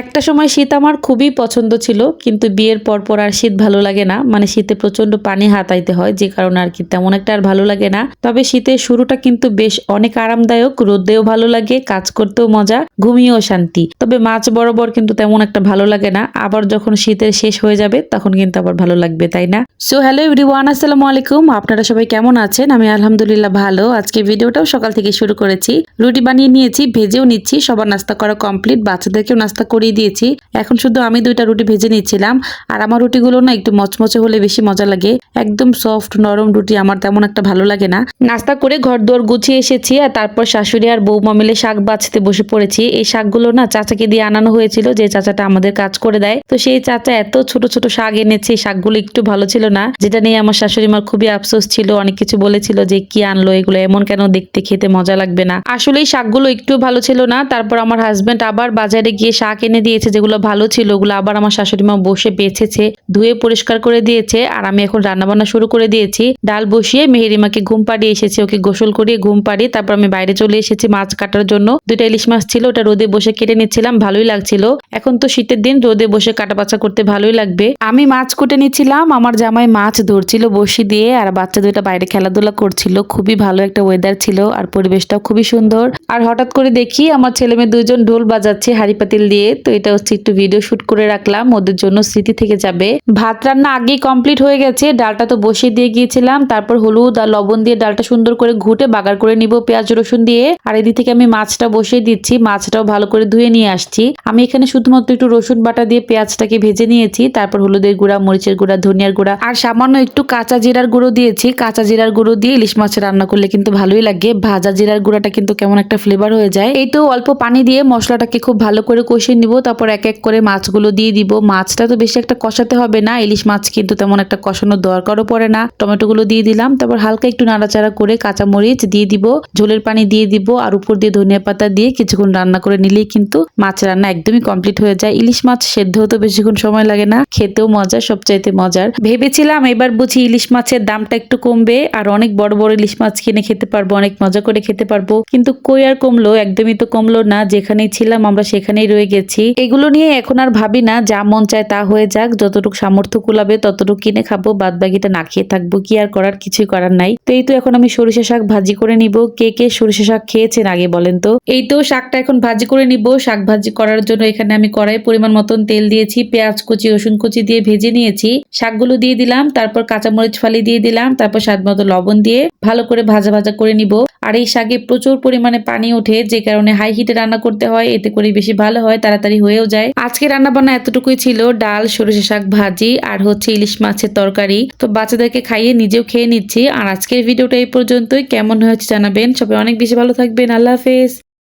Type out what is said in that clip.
একটা সময় শীত আমার খুবই পছন্দ ছিল, কিন্তু বিয়ের পর পর আর শীত ভালো লাগে না। মানে শীতে প্রচণ্ড পানি হাতাইতে হয়, যে কারণে আর কি তেমন একটা আর ভালো লাগে না। তবে শীতের শুরুটা কিন্তু বেশ অনেক আরামদায়ক, রোদেও ভালো লাগে, কাজ করতেও মজা, ঘুমিয়েও শান্তি। তবে মাছ বরাবর কিন্তু তেমন একটা ভালো লাগে না। আবার যখন শীতের শেষ হয়ে যাবে, তখন কিন্তু আবার ভালো লাগবে, তাই না? সো হ্যালো এভরিওয়ান আসসালামু আলাইকুম। আপনারা সবাই কেমন আছেন? আমি আলহামদুলিল্লাহ ভালো। আজকে ভিডিওটাও সকাল থেকে শুরু করেছি। রুটি বানিয়ে নিয়েছি, ভেজেও নিচ্ছি। সবার নাস্তা করা কমপ্লিট বাচ্চাদেরকেও নাস্তা করিয়ে দিয়েছি। এখন শুধু আমি দুইটা রুটি ভেজে নিচ্ছিলাম। আর আমার রুটিগুলো না একটু মচমচে হলে বেশি মজা লাগে। একদম সফট নরম রুটি আমার তেমন একটা ভালো লাগে না। নাস্তা করে ঘর দুয়ার গুছিয়ে এসেছি আর তারপর শাশুড়ি আর বৌমা মিলে শাক বাছতে বসে পড়েছি। এই শাকগুলো না চাচাকে দিয়ে আনানো হয়েছিল যে চাচাটা আমাদের কাজ করে দেয়। তো সেই চাচা এত ছোট ছোট শাক এনেছে শাকগুলো একটু ভালো ছিল না। যেটা নিয়ে আমার শাশুড়ি মার খুবই আফসোস ছিল। অনেক কিছু বলেছিল যে কি আনলো এগুলো, এমন কেন দেখতে খেতে মজা লাগবে না। আসলে শাকগুলো একটু ভালো ছিল না। তারপর আমার হাজবেন্ড আবার বাজারে গিয়ে শাক দিয়েছে যেগুলো ভালো ছিল, ওগুলো আবার আমার শাশুড়ি মা বসে বেছেছে, ধুয়ে পরিষ্কার করে দিয়েছে, আর আমি এখন রান্না বান্না শুরু করে দিয়েছি। ডাল বসিয়ে মেহেরিমাকে ঘুম পাড়িয়ে এসেছি, ওকে গোসল করিয়ে ঘুম পাড়িয়ে তারপর আমি বাইরে চলে এসেছি মাছ কাটার জন্য। দুইটা ইলিশ মাছ ছিল, ওটা রোদে বসে কেটে নিচ্ছিলাম, ভালোই লাগছিল। এখন তো শীতের দিন, রোদে বসে কাটা বাছা করতে ভালোই লাগবে। আমি মাছ কুটে নিচ্ছিলাম, আমার জামাই মাছ ধরছিল বসি দিয়ে, আর বাচ্চা দুইটা বাইরে খেলাধুলা করছিল, খুবই ভালো একটা ওয়েদার ছিল, আর পরিবেশটাও খুবই সুন্দর। আর হঠাৎ করে দেখি, আমার ছেলে মেয়ে দুজন ঢোল বাজাচ্ছে হাড়ি পাতিল দিয়ে তো এটা হচ্ছে একটু ভিডিও শুট করে রাখলাম, ওদের জন্য স্মৃতি থেকে যাবে। ভাত রান্না আগেই কমপ্লিট হয়ে গেছে, ডালটা তো বসিয়ে দিয়ে গিয়েছিলাম, তারপর হলুদ আর লবণ দিয়ে ডালটা সুন্দর করে ঘুটে বাগার করে নিব পেঁয়াজ, রসুন দিয়ে। আর এদিক থেকে আমি মাছটা বসিয়ে দিচ্ছি, মাছটাও ভালো করে ধুয়ে নিয়ে আসছি। আমি এখানে শুধুমাত্র একটু রসুন বাটা দিয়ে পেঁয়াজটাকে ভেজে নিয়েছি, তারপর হলুদের গুঁড়া, মরিচের গুঁড়া, ধনিয়ার গুঁড়া, আর সামান্য একটু কাঁচা জিরার গুঁড়ো দিয়েছি। কাঁচা জিরার গুঁড়ো দিয়ে ইলিশ মাছ রান্না করলে কিন্তু ভালোই লাগে। ভাজা জিরার গুঁড়াটা কিন্তু কেমন একটা ফ্লেভার হয়ে যায়। এই তো অল্প পানি দিয়ে মশলাটাকে খুব ভালো করে কষিয়ে নিব। তারপর এক এক করে মাছগুলো দিয়ে দিব। মাছটা তো বেশি একটা কষাতে হবে না, ইলিশ মাছ কিন্তু তেমন একটা কষানোর দরকারও পড়ে না। টমেটো গুলো দিয়ে দিলাম, তারপর হালকা একটু নাড়াচাড়া করে কাঁচা মরিচ দিয়ে দিব, ঝোলের পানি দিয়ে দিব, আর উপর দিয়ে ধনিয়া পাতা দিয়ে কিছুক্ষণ রান্না করে নিলেই কিন্তু মাছ রান্না একদমই কমপ্লিট হয়ে যায়। ইলিশ মাছ সেদ্ধ হতে বেশিক্ষণ সময় লাগে না, খেতেও মজা সবচাইতে মজার। ভেবেছিলাম এবার বুঝি ইলিশ মাছের দামটা একটু কমবে, আর অনেক বড় বড় ইলিশ মাছ কিনে খেতে পারব, অনেক মজা করে খেতে পারব। কিন্তু কই আর কমলো, একদমই তো কমলো না, যেখানেই ছিলাম আমরা সেখানেই রয়ে গেছি। এগুলো নিয়ে এখন আর ভাবি না, যা মন চায় তা হয়ে যাক, যতটুকু সামর্থ্য কুলাবে, ততটুকু কিনে খাব বাদ বাকিটা না খেয়ে থাকব, কি আর করার কিছুই করার নাই। তো এই তো এখন আমি সরিষা শাক ভাজি করে নিব। কে কে সরিষা শাক খেয়েছেন আগে বলেন তো? এই তো শাকটা এখন ভাজি করে নিব। শাক ভাজি করার জন্য এখানে আমি কড়াই পরিমাণ মতন তেল দিয়েছি, পেঁয়াজ কুচি, রসুন কুচি দিয়ে ভেজে নিয়েছি। শাকগুলো দিয়ে দিলাম, তারপর কাঁচামরিচ ফালি দিয়ে দিলাম, তারপর স্বাদ মতো লবণ দিয়ে ভালো করে ভাজা ভাজা করে নিব। আর এই শাকে প্রচুর পরিমাণে পানি ওঠে, যে কারণে হাই হিটে রান্না করতে হয়, এতে করে বেশি ভালো হয় তাড়াতাড়ি হয়েও যায়। আজকে রান্না বান্না এতটুকুই ছিল, ডাল, সরিষা শাক ভাজি আর হচ্ছে ইলিশ মাছের তরকারি। তো বাচ্চাদেরকে খাইয়ে নিজেও খেয়ে নিচ্ছি। আর আজকের ভিডিওটা এই পর্যন্তই। কেমন হয়েছে জানাবেন। সবাই অনেক বেশি ভালো থাকবেন। আল্লাহ হাফেজ।